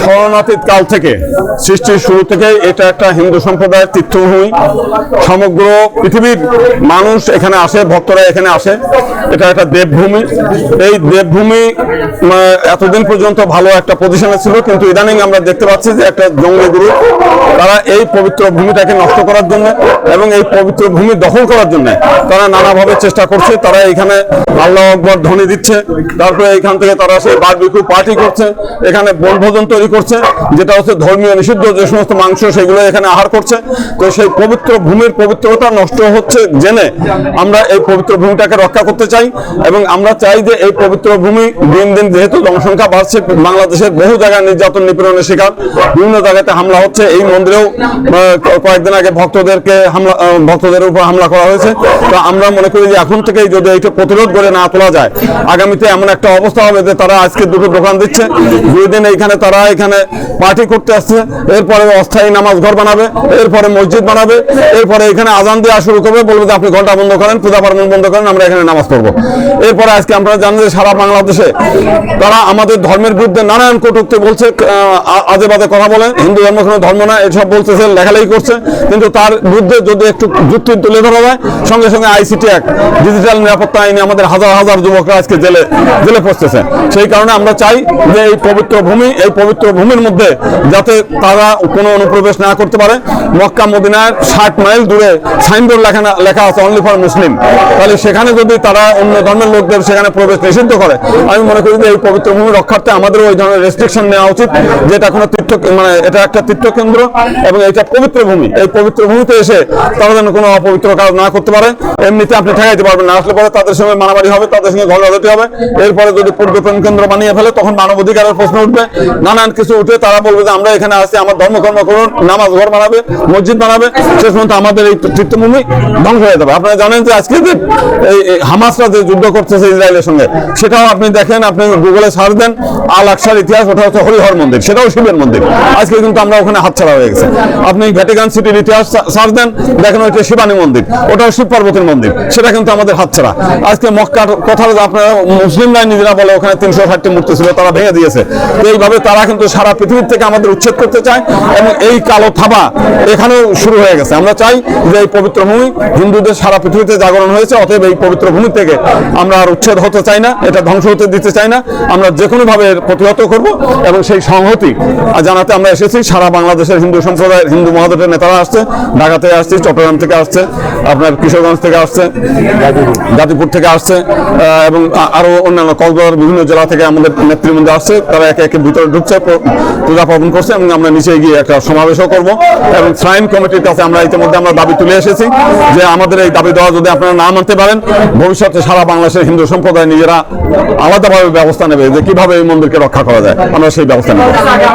শরণাতীত কাল থেকে, সৃষ্টির শুরু থেকে এটা একটা হিন্দু সম্প্রদায়ের তীর্থভূমি। সমগ্র পৃথিবীর মানুষ এখানে আসে, ভক্তরা এখানে আসে। এটা একটা দেবভূমি। এই দেবভূমি এতদিন পর্যন্ত ভালো একটা পজিশনে ছিল, কিন্তু ইদানিং আমরা দেখতে পাচ্ছি যে একটা জঙ্গলি গ্রুপ তারা এই পবিত্র ভূমিটাকে নষ্ট করার জন্য এবং এই পবিত্র ভূমি দখল করার জন্য তারা নানাভাবে চেষ্টা করছে। তারা এখানে আল্লাহ আকবর ধ্বনি দিচ্ছে, তারপরে এখান থেকে তারা সেই বারবিকিউ পার্টি করছে। এখানে বনভোজন তৈরি করছে, যেটা হচ্ছে ধর্মীয় নিষিদ্ধ, যে সমস্ত মাংস সেগুলো এখানে আহার করছে। তো সেই পবিত্র ভূমির পবিত্রতা নষ্ট হচ্ছে জেনে আমরা এই পবিত্র ভূমিটাকে রক্ষা করতে চাই এবং আমরা চাই যে এই পবিত্র ভূমি দিন দিন যেহেতু জনসংখ্যা বাড়ছে বাংলাদেশের বহু জায়গায় নির্যাতন নিপীড়নের শিকার, বিভিন্ন জায়গাতে হামলা হচ্ছে। এই মন্দিরেও কয়েকদিন আগে ভক্তদেরকে হামলা ভক্তদের উপর হামলা করা হয়েছে। তো আমরা মনে করি যে এখন থেকেই যদি এইটা প্রতিরোধ করে না তোলা যায়, আগামীতে এমন একটা অবস্থা হবে যে তারা আজকে দুটো দোকান দিচ্ছে, দুই দিন এইখানে তারা এখানে পার্টি করতে আসছে। এরপরে অস্থায়ী নামাজ ঘর বানাবে, এরপরে মসজিদ বানাবে, এরপরে এখানে আজান দেওয়া শুরু করবে, বলবে যে আপনি ঘণ্টা বন্ধ করেন, পূজা পার্বণ বন্ধ করেন, আমরা এখানে নামাজ পড়ব। এরপরে আজকে আপনারা জানেন যে সারা বাংলাদেশে তারা আমাদের ধর্মের বিরুদ্ধে নানান কটুক্তি বলছে আজে বাজে কথা বলে। হিন্দু ধর্ম কোনো ধর্ম না, এসব বলতেছে, লেখালেখি করছে। কিন্তু তার বিরুদ্ধে যদি একটু যুক্তি তুলে ধরা যায়, সঙ্গে সঙ্গে আইসিটি অ্যাক্ট ডিজিটাল নিরাপত্তা আইনে আমাদের হাজার হাজার যুবকরা আজকে জেলে জেলে পড়তেছে সেই কারণে আমরা চাই যে এই পবিত্র ভূমি, এই পবিত্র ভূমির মধ্যে যাতে তারা কোনো অনুপ্রবেশ না করতে পারে। মক্কা, মদিনার ষাট মাইল দূরে সাইনবোর্ড লেখা লেখা আছে অনলি ফর মুসলিম তাহলে সেখানে যদি তারা অন্য ধর্মের লোকদের সেখানে প্রবেশ নিষিদ্ধ করে, আমি মনে করি যে এই পবিত্র ভূমি রক্ষার্থে আমাদের ওই ধরনের রেস্ট্রিকশন নেওয়া উচিত যে এটা কোনো তীর্থ মানে এটা একটা তীর্থকেন্দ্র এবং এটা পবিত্র ভূমি। এই পবিত্র ভূমিতে এসে তারা যেন কোনো অপবিত্র কাজ না করতে পারে, এমনিতে আপনি ঠেকাইতে পারবেন না। আসলে পরে তাদের সঙ্গে মারামারি হবে, তাদের সঙ্গে ঝগড়াঝাটি হবে। এরপরে যদি পূর্বপ্রেম কেন্দ্র বানিয়ে ফেলে, তখন মানবাধিকারের প্রশ্ন উঠবে। নানান কিছু উঠে তারা বলবে যে, আমরা এখানে আসছি আমার ধর্মকর্ম করুন, নামাজ ঘর বানাবে, মসজিদ বানাবে, শেষ পর্যন্ত আমাদের এই তীর্থভূমি ধ্বংস হয়ে যাবে। আপনারা জানেন যে আজকে যে এই হামাসরা যে যুদ্ধ করতেছে ইসরায়েলের সঙ্গে, সেটাও আপনি দেখেন, আপনি গুগলে সার্চ দেন, আল আকসার ইতিহাস, ওটা হচ্ছে হরিহর মন্দির, সেটাও শিবের মন্দির। আজকে কিন্তু আমরা ওখানে হাতছাড়া হয়ে গেছে। আপনি ভ্যাটিকান সিটির ইতিহাস সার্চ দেন, দেখেন ওইটা শিবানী মন্দির, ওটাও শিব পার্বতীর মন্দির, সেটা কিন্তু আমাদের হাতছাড়া। আজকে মক্কার কথা আপনারা মুসলিমরা নিজেরা বলে, ওখানে তিনশো ষাটটি মূর্তি ছিল, তারা ভেঙে দিয়েছে। এইভাবে তারা কিন্তু সারা পৃথিবীর থেকে আমাদের উচ্ছেদ করতে চায় এবং এই কালো থাবা এখানেও শুরু হয়ে গেছে। আমরা চাই যে এই পবিত্র ভূমি হিন্দুদের সারা পৃথিবীতে জাগরণ হয়েছে, অতএব এই পবিত্র ভূমি থেকে আমরা আর উচ্ছেদ হতে চাই না, এটা ধ্বংস হতে দিতে চাই না। আমরা যে কোনো ভাবে এর প্রতিহত করব এবং সেই সংহতি জানাতে আমরা এসেছি, সারা বাংলাদেশের হিন্দু সম্প্রদায়ের হিন্দু মহাদেবের নেতারা আসছে ঢাকা থেকে আসছে, চট্টগ্রাম থেকে আসছে, আপনার কিশোরগঞ্জ থেকে আসছে, গাজীপুর থেকে আসছে এবং আ- আরও অন্যান্য কক্সবাজার, বিভিন্ন জেলা থেকে আমাদের নেতৃবৃন্দ আসছে, তারা একে একে ভিতরে ঢুকছে। প- পূজা করছে এবং আমরা নিচে গিয়ে একটা সমাবেশও করব। এবং শ্রাইন কমিটির কাছে আমরা ইতিমধ্যে আমরা দাবি তুলে এসেছি যে আমাদের এই দাবি দেওয়া যদি আপনারা না মানতে পারেন, ভবিষ্যতে সারা বাংলাদেশের হিন্দু সম্প্রদায় নিজেরা আলাদাভাবে ব্যবস্থা নেবে যে কীভাবে এই মন্দিরকে রক্ষা করা যায়। আমরা সেই ব্যবস্থা নেব।